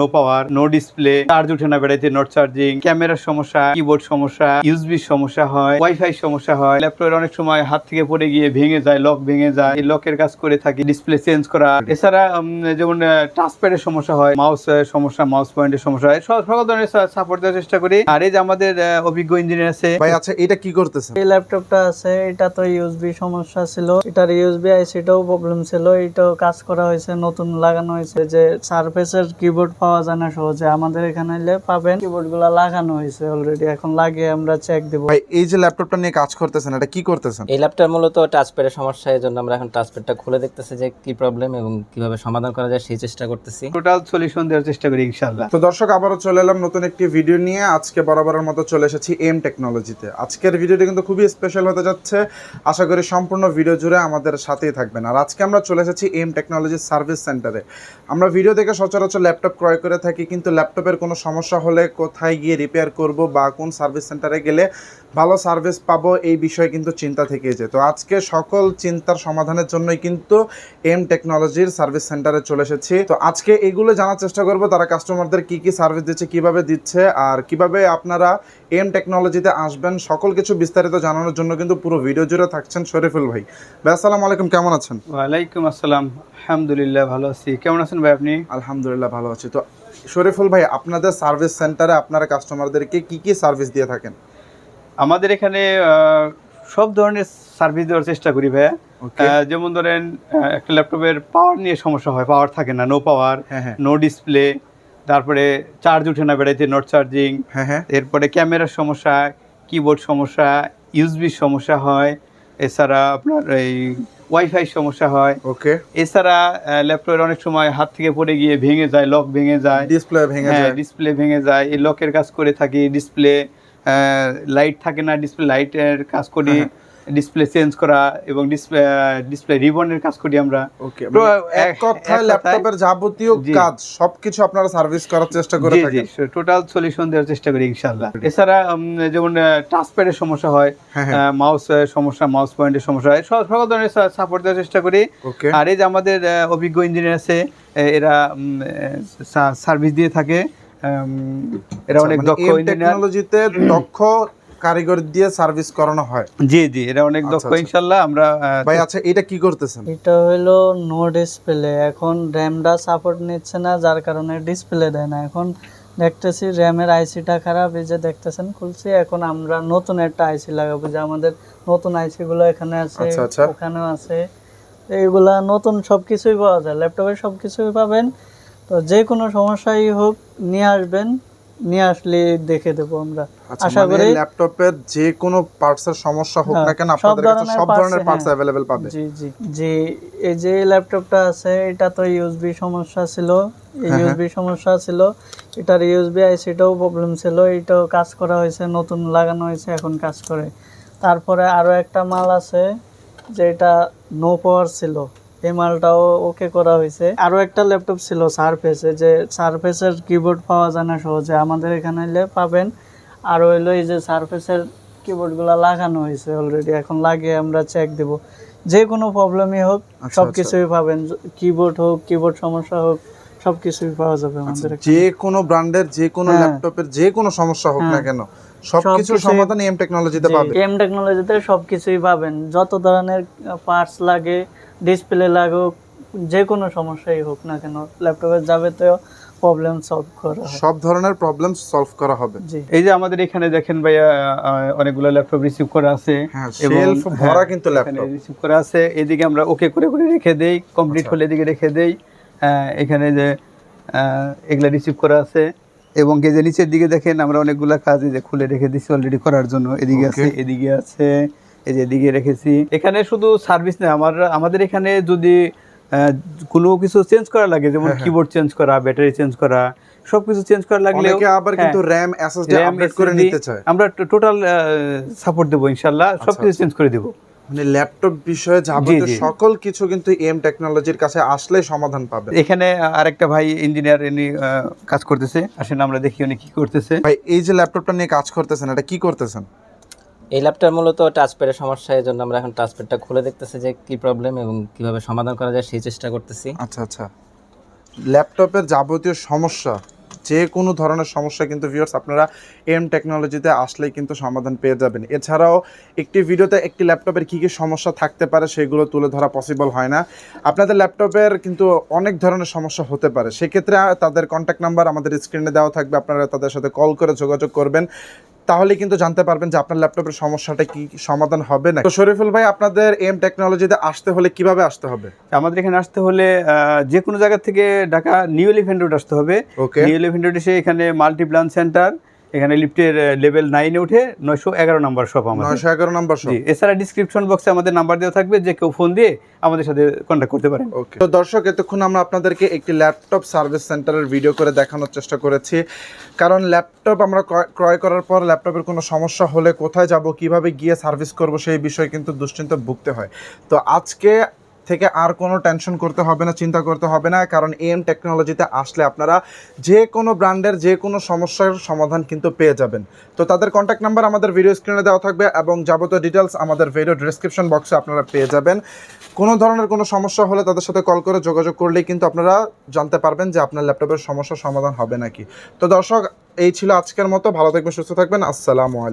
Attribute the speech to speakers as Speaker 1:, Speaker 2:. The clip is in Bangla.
Speaker 1: No power no display charge উঠে না বেড়াইতে নট চার্জিং ক্যামেরার সমস্যা কিবোর্ড সমস্যা ইউএসবি সমস্যা হয় ওয়াইফাই সমস্যা হয় ল্যাপটপের অনেক সময় হাত থেকে পড়ে গিয়ে ভেঙে যায় লক ভেঙে যায় এই লকের কাজ করে থাকি ডিসপ্লে চেঞ্জ করা। এছাড়া যেমন টাচপ্যাডের সমস্যা হয় মাউস সমস্যা মাউস পয়েন্টের সমস্যা হয় সকল ধরনের সাপোর্ট দেওয়ার চেষ্টা করি। আর এই যে আমাদের অভিজ্ঞ ইঞ্জিনিয়ার আছে
Speaker 2: ভাই আচ্ছা এটা কি করতেছে?
Speaker 3: এই ল্যাপটপটা আছে এটা তো ইউএসবি সমস্যা ছিল এটার ইউএসবি আইসিটাও প্রবলেম ছিল এটাও কাজ করা হয়েছে নতুন লাগানো হয়েছে যে সারফেসের কিবোর্ড পাওয়া যায় না সহজে। আমাদের এখানে এলে পাবেন। কিবোর্ডগুলা লাগানো হয়েছে অলরেডি এখন লাগিয়ে আমরা চেক দেবো।
Speaker 2: ভাই এই যে ল্যাপটপটা নিয়ে কাজ করতেছেন এটা কি করতেছেন?
Speaker 4: এই ল্যাপটপ মূলত টাচপ্যাডের সমস্যা এই জন্য আমরা এখন টাচপ্যাডটা খুলে দেখতেছি যে কি প্রবলেম এবং কীভাবে সমাধান করা যায় সেই চেষ্টা করতেছি।
Speaker 1: টোটাল সলিউশন দেওয়ার চেষ্টা করি ইনশাল্লাহ
Speaker 2: তো দর্শক আবারও চলে এলাম নতুন একটি ভিডিও নিয়ে। আজকে বরাবরের মতো চলে এসেছি এম টেকনোলজিতে আজকের ভিডিওটি কিন্তু খুবই স্পেশাল হতে যাচ্ছে। আশা করি সম্পূর্ণ ভিডিও জুড়ে আমাদের সাথেই থাকবেন। আর আজকে আমরা চলে এসেছি এম টেকনোলজি সার্ভিস সেন্টারে আমরা ভিডিও দেখে সচরাচর ল্যাপটপ ক্রয় করে থাকি, কিন্তু ল্যাপটপের কোনো সমস্যা হলে কোথায় গিয়ে রিপেয়ার করব বা কোন সার্ভিস সেন্টারে গেলে ভালো সার্ভিস পাবো এই বিষয়ে কিন্তু চিন্তা থেকে যায় তো আজকে সকল চিন্তার সমাধানের জন্যই কিন্তু এম টেকনোলজির সার্ভিস সেন্টারে চলে এসেছি। তো আজকে এগুলো জানার চেষ্টা করব তারা কাস্টমারদের কি কি সার্ভিস দিচ্ছে কীভাবে দিচ্ছে আর কীভাবে আপনারা এম টেকনোলজিতে আসবেন সকল কিছু বিস্তারিত জানানোর জন্য কিন্তু পুরো ভিডিও জুড়ে থাকছেন শরীফুল ভাই। ভাই আসসালামু আলাইকুম কেমন আছেন?
Speaker 1: ওয়ালাইকুম আসসালাম আলহামদুলিল্লাহ ভালো আছি। কেমন আছেন ভাই আপনি?
Speaker 2: আলহামদুলিল্লাহ ভালো আছি। তো শরীফুল ভাই আপনাদের সার্ভিস সেন্টারে আপনারা কাস্টমারদেরকে কি কি সার্ভিস দিয়ে থাকেন?
Speaker 1: আমাদের এখানে সব ধরনের সার্ভিস দেওয়ার চেষ্টা করি ভাইয়া। যেমন ধরেন একটা ল্যাপটপের পাওয়ার নিয়ে সমস্যা হয় পাওয়ার থাকে না নো পাওয়ার নো ডিসপ্লে তারপরে চার্জ উঠে না বেড়াইতে নট চার্জিং
Speaker 2: হ্যাঁ হ্যাঁ।
Speaker 1: এরপরে ক্যামেরার সমস্যা কিবোর্ড সমস্যা ইউএসবির সমস্যা হয় এছাড়া আপনার এই ওয়াইফাই সমস্যা হয়।
Speaker 2: ওকে
Speaker 1: এছাড়া ল্যাপটপের অনেক সময় হাত থেকে পড়ে গিয়ে ভেঙে যায় লক ভেঙে যায়।
Speaker 2: ডিসপ্লে ভেঙে
Speaker 1: হ্যাঁ
Speaker 2: যায়।
Speaker 1: ডিসপ্লে ভেঙে যায় এই লকের কাজ করে থাকি ডিসপ্লে লাইট থাকে না ডিসপ্লে লাইটের কাজ করি
Speaker 2: হ্যাঁ।
Speaker 1: ডিসপ্লে চেঞ্জ করা এবং ডিসপ্লে ডিসপ্লে রিবনের কাজ করি আমরা।
Speaker 2: ওকে
Speaker 1: তো
Speaker 2: এক কথায় ল্যাপটপের যাবতীয় কাজ সবকিছু আপনারা সার্ভিস করার চেষ্টা করে থাকেন।
Speaker 1: টোটাল সলিউশন দেওয়ার চেষ্টা করি ইনশাল্লাহ এছাড়া যেমন টাচপ্যাডের সমস্যা হয়
Speaker 2: হ্যাঁ হ্যাঁ।
Speaker 1: মাউস সমস্যা মাউস পয়েন্টের সমস্যা হয় সব সকল ধরনের সাপোর্ট দেওয়ার চেষ্টা করি। আর এই যে আমাদের অভিজ্ঞ ইঞ্জিনিয়ার আছে এরা সার্ভিস দিয়ে থাকে। এরা অনেক দক্ষ
Speaker 2: টেকনোলজিতে দক্ষ কারিগর দিয়ে সার্ভিস করানো হয়।
Speaker 1: জি জি এরা অনেক
Speaker 2: আচ্ছা,
Speaker 1: দক্ষ
Speaker 2: আচ্ছা।
Speaker 1: ইনশাল্লাহ আমরা
Speaker 2: ভাই আচ্ছা এটা কি করতেছেন?
Speaker 3: এটা হলো নো ডিসপ্লে এখন র্যামটা সাপোর্ট নিচ্ছে না যার কারণে ডিসপ্লে দেয় না। এখন দেখতেছি র্যামের আইসিটা খারাপ এই যে দেখতেছেন খুলছি। এখন আমরা নতুন একটা আইসি লাগাবো যে আমাদের নতুন আইসি গুলো এখানে আছে
Speaker 2: আচ্ছা, আচ্ছা।
Speaker 3: ওখানেও আছে। এইগুলা নতুন সব কিছুই পাওয়া যায়। ল্যাপটপে সবকিছুই পাবেন। তো যে কোনো সমস্যাই হোক নিয়ে আসবেন নিয়ে আসলে দেখে দেবো আমরা।
Speaker 2: আচ্ছা
Speaker 3: আশা
Speaker 2: মানে
Speaker 3: করি
Speaker 2: ল্যাপটপের যে কোনো পার্টস এর সমস্যা হোক
Speaker 3: হ্যাঁ,
Speaker 2: না কেন আপনাদের কাছে সব ধরনের পার্টস
Speaker 3: হ্যাঁ।
Speaker 2: অ্যাভেলেবেল পাবে।
Speaker 3: জি জি জি এই যে ল্যাপটপটা আছে এটা তো ইউএসবি সমস্যা ছিল এই
Speaker 2: হ্যাঁ,
Speaker 3: ইউএসবি সমস্যা ছিল এটার ইউএসবি আইসিটাও প্রবলেম ছিল এটাও কাজ করা হয়েছে নতুন লাগানো হয়েছে এখন কাজ করে। তারপরে আরও একটা মাল আছে যেটা নো পাওয়ার ছিল। এই মালটাও ওকে করা হয়েছে। আরও একটা ল্যাপটপ ছিল সারফেসে যে সারফেসের কিবোর্ড পাওয়া যায় না সহজে। আমাদের এখানে এলে পাবেন। আর হইল এই যে সারফেসের কিবোর্ডগুলো লাগানো হয়েছে অলরেডি এখন লাগিয়ে আমরা চেক দেব। যে কোনো প্রবলেমই হোক
Speaker 2: আচ্ছা,
Speaker 3: সব কিছুই পাবেন। কিবোর্ড হোক কিবোর্ড সমস্যা হোক সব কিছুই পাওয়া যাবে
Speaker 2: আচ্ছা,
Speaker 3: আমাদের
Speaker 2: যে কোনো ব্র্যান্ডের যে কোনো
Speaker 3: হ্যাঁ।
Speaker 2: ল্যাপটপের যে কোনো সমস্যা হোক না
Speaker 3: হ্যাঁ।
Speaker 2: কেন
Speaker 3: সবকিছুই-
Speaker 2: সমাধান এম টেকনোলজিতে পাবে
Speaker 3: এম টেকনোলজিতে সব কিছুই পাবেন। যত ধরনের পার্টস লাগে ডিসপ্লে লাগুক যে কোনো সমস্যাই হোক না কেন ল্যাপটপের যাবতীয় প্রবলেম সলভ করা
Speaker 2: সব ধরনের প্রবলেম সলভ করা হবে।
Speaker 1: এই যে আমাদের এখানে দেখেন ভাইয়া অনেকগুলো ল্যাপটপ রিসিভ করা আছে।
Speaker 2: হ্যাঁ
Speaker 1: এবং-
Speaker 2: শেলফ ভরা কিন্তু ল্যাপটপ
Speaker 1: রিসিভ করা আছে। এদিকে আমরা ওকে করে করে রেখে দেই কমপ্লিট
Speaker 2: আচ্ছা।
Speaker 1: হলে এদিকে রেখে দেই। এখানে যে আহ, এগুলা রিসিভ করা আছে। এবং এই যে নিচের দিকে দেখেন আমরা অনেকগুলা কাজ এই যে খুলে রেখে দিছি অলরেডি করার জন্য। এদিকে আছে এদিকে আছে। এই যে এদিকে রেখেছি। এখানে শুধু সার্ভিস নেই আমার আমাদের এখানে যদি কোনো কিছু চেঞ্জ করা লাগে যেমন
Speaker 2: হ্যাঁ, হ্যাঁ।
Speaker 1: কিবোর্ড চেঞ্জ করা ব্যাটারি চেঞ্জ করা সবকিছু চেঞ্জ করা লাগলে
Speaker 2: আবার কিন্তু র্যাম এসএসডি আপডেট করে নিতে চায়।
Speaker 1: আমরা টোটাল সাপোর্ট দেবো ইনশাল্লাহ সবকিছু
Speaker 2: আচ্ছা।
Speaker 1: চেঞ্জ করে দেবো।
Speaker 2: মানে ল্যাপটপ বিষয়ে যাবতীয় সকল কিছু কিন্তু এম টেকনোলজির কাছে আসলে সমাধান পাবে।
Speaker 1: এখানে আরেকটা ভাই ইঞ্জিনিয়ার ইনি কাজ করতেছে। আসেন আমরা দেখি উনি কি করতেছে।
Speaker 2: ভাই এই যে ল্যাপটপটা নিয়ে কাজ করতেছেন এটা কি করতেছেন?
Speaker 4: এই ল্যাপটপ মূলত টাচপ্যাডের সমস্যা, এই জন্য আমরা এখন টাচপ্যাডটা খুলে দেখতেছি যে কি প্রবলেম এবং কীভাবে সমাধান করা যায় সেই চেষ্টা করতেছি।
Speaker 2: আচ্ছা আচ্ছা। ল্যাপটপের যাবতীয় সমস্যা, যে কোনো ধরনের সমস্যা কিন্তু ভিউয়ার্স আপনারা এম টেকনোলজিতে আসলেই কিন্তু সমাধান পেয়ে যাবেন। এছাড়াও একটি ভিডিওতে একটি ল্যাপটপের কী কী সমস্যা থাকতে পারে সেগুলো তুলে ধরা পসিবল হয় না। আপনাদের ল্যাপটপের কিন্তু অনেক ধরনের সমস্যা হতে পারে। সেক্ষেত্রে তাদের কন্ট্যাক্ট নাম্বার আমাদের স্ক্রিনে দেওয়া থাকবে, আপনারা তাদের সাথে কল করে যোগাযোগ করবেন। তাহলে কিন্তু জানতে পারবেন যে আপনার ল্যাপটপের সমস্যাটা কি সমাধান হবে না তো শরীফুল ভাই আপনাদের এম টেকনোলজিতে আসতে হলে কীভাবে আসতে হবে?
Speaker 1: আমাদের এখানে আসতে হলে আহ, যে কোনো জায়গা থেকে ঢাকা নিউ এলিফেন্ট রোড আসতে হবে। নিউ এলিফেন্ট রোড এসে এখানে মাল্টিপ্লান সেন্টার এখানে লিফটের লেভেল নাইনে উঠে নয়শো এগারো নাম্বার শপ আমাদের।
Speaker 2: নয়শো এগারো নাম্বার
Speaker 1: জি এছাড়া ডিসক্রিপশন বক্সে আমাদের নাম্বার দেওয়া থাকবে যে কেউ ফোন দিয়ে আমাদের সাথে কন্ট্যাক্ট করতে পারেন।
Speaker 2: ওকে তো দর্শক এতক্ষণ আমরা আপনাদেরকে একটি ল্যাপটপ সার্ভিস সেন্টারের ভিডিও করে দেখানোর চেষ্টা করেছি। কারণ ল্যাপটপ আমরা ক্রয়- ক্রয় করার পর ল্যাপটপের কোনো সমস্যা হলে কোথায় যাব কীভাবে গিয়ে সার্ভিস করব সেই বিষয়ে কিন্তু দুশ্চিন্তা ভুগতে হয়। তো আজকে থেকে আর কোনো টেনশন করতে হবে না, চিন্তা করতে হবে না, কারণ এম টেকনোলজিতে আসলে আপনারা যে কোনো ব্র্যান্ডের যে কোনো সমস্যার সমাধান কিন্তু পেয়ে যাবেন। তো তাদের কন্ট্যাক্ট নাম্বার আমাদের ভিডিও স্ক্রিনে দেওয়া থাকবে এবং যাবতীয় ডিটেলস আমাদের ভিডিও ডিসক্রিপশন বক্সে আপনারা পেয়ে যাবেন। কোনো ধরনের কোনো সমস্যা হলে তাদের সাথে কল করে যোগাযোগ করলেই কিন্তু আপনারা জানতে পারবেন যে আপনার ল্যাপটপের সমস্যার সমাধান হবে নাকি। তো দর্শক, এই ছিল আজকের মতো। ভালো থাকবেন, সুস্থ থাকবেন। আসসালামু আলাইকুম।